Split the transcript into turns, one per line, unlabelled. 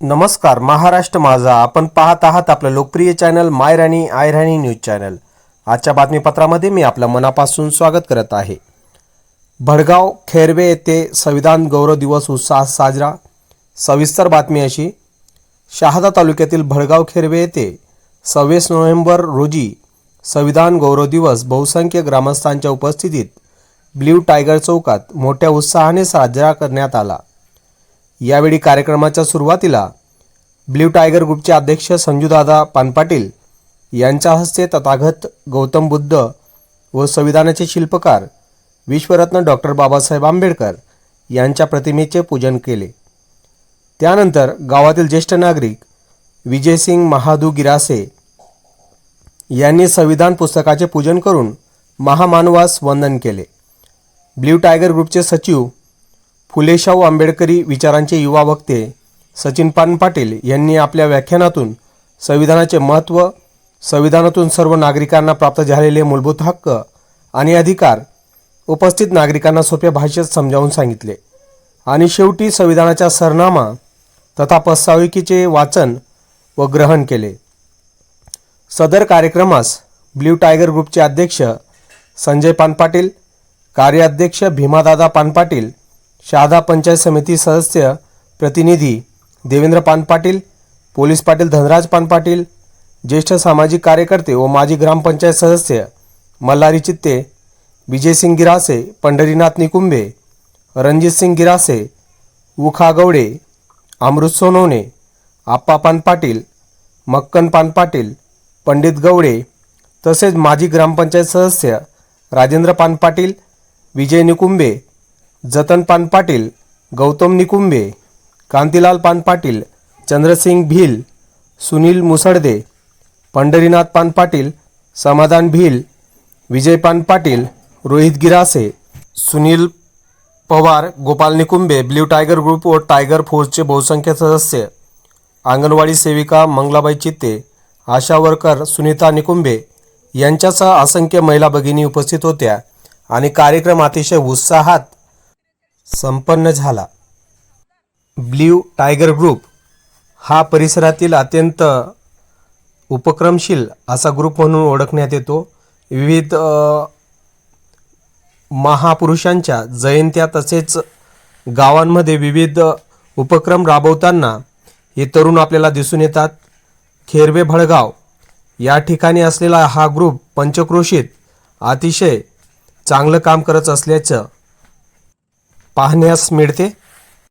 नमस्कार महाराष्ट्र माझा. आपण पाहत आहात आपलं लोकप्रिय channel my Rani I Rani news channel. आजच्या बातमीपत्रामध्ये मी आपलं मनापासून स्वागत करत आहे. भडगाव खेरवे येथे संविधान गौरव दिवस उत्साह साजरा. सविस्तर बातमी अशी. शहादा तालुक्यातील भडगाव खेरवे येथे सव्वीस नोव्हेंबर रोजी संविधान गौरव दिवस बहुसंख्य ग्रामस्थांच्या उपस्थितीत ब्ल्यू टायगर चौकात मोठ्या उत्साहाने साजरा करण्यात आला. यावेळी कार्यक्रमाच्या सुरुवातीला ब्ल्यू टायगर ग्रुपचे अध्यक्ष संजूदादा पानपाटील यांच्या हस्ते तथागत गौतम बुद्ध व संविधानाचे शिल्पकार विश्वरत्न डॉक्टर बाबासाहेब आंबेडकर यांच्या प्रतिमेचे पूजन केले. त्यानंतर गावातील ज्येष्ठ नागरिक विजयसिंग महादू गिरासे यांनी संविधान पुस्तकाचे पूजन करून महामानवास वंदन केले. ब्ल्यू टायगर ग्रुपचे सचिव फुलेशाहू आंबेडकरी विचारांचे युवा वक्ते सचिन पान पाटील यांनी आपल्या व्याख्यानातून संविधानाचे महत्त्व संविधानातून सर्व नागरिकांना प्राप्त झालेले मूलभूत हक्क आणि अधिकार उपस्थित नागरिकांना सोप्या भाषेत समजावून सांगितले. आणि शेवटी संविधानाच्या सरनामा तथा प्रस्ताविकेचे वाचन व ग्रहण केले. सदर कार्यक्रमास ब्ल्यू टायगर ग्रुपचे अध्यक्ष संजय पानपाटील कार्याध्यक्ष भीमादादा पानपाटील शहादा पंचायत समिती सदस्य प्रतिनिधी देवेंद्र पानपाटील पोलीस पाटील धनराज पानपाटील ज्येष्ठ सामाजिक कार्यकर्ते व माजी ग्रामपंचायत सदस्य मल्हारी चित्ते विजयसिंग गिरासे पंढरीनाथ निकुंबे रणजितसिंग गिरासे उखा गवडे अमृत सोनवणे आप्पा पानपाटील मक्कन पानपाटील पंडित गवडे तसेच माजी ग्रामपंचायत सदस्य राजेंद्र पानपाटील विजय निकुंबे जतन Panpatil Gautam Nikumbe Kantilal Panpatil चंद्रसिंग Bhil Sunil Musalde Pandharinath Panpatil Samadhan Bhil Vijay Panpatil Rohit Girase Sunil Pawar Gopal Nikumbe blue tiger group व टायगर फोर्सचे बहुसंख्य सदस्य अंगणवाडी सेविका मंगलाबाई चित्ते आशा वर्कर सुनीता निकुंबे यांच्यासह असंख्य महिला भगिनी उपस्थित होत्या आणि कार्यक्रम अतिशय उत्साहात संपन्न झाला. ब्ल्यू टायगर ग्रुप हा परिसरातील अत्यंत उपक्रमशील असा ग्रुप म्हणून ओळखण्यात येतो. विविध महापुरुषांच्या जयंत्या तसेच गावांमध्ये विविध उपक्रम राबवताना हे तरुण आपल्याला दिसून येतात. खेरवे भळगाव या ठिकाणी असलेला हा ग्रुप पंचक्रोशीत अतिशय चांगलं काम करत असल्याचं पाहण्यास मिळते.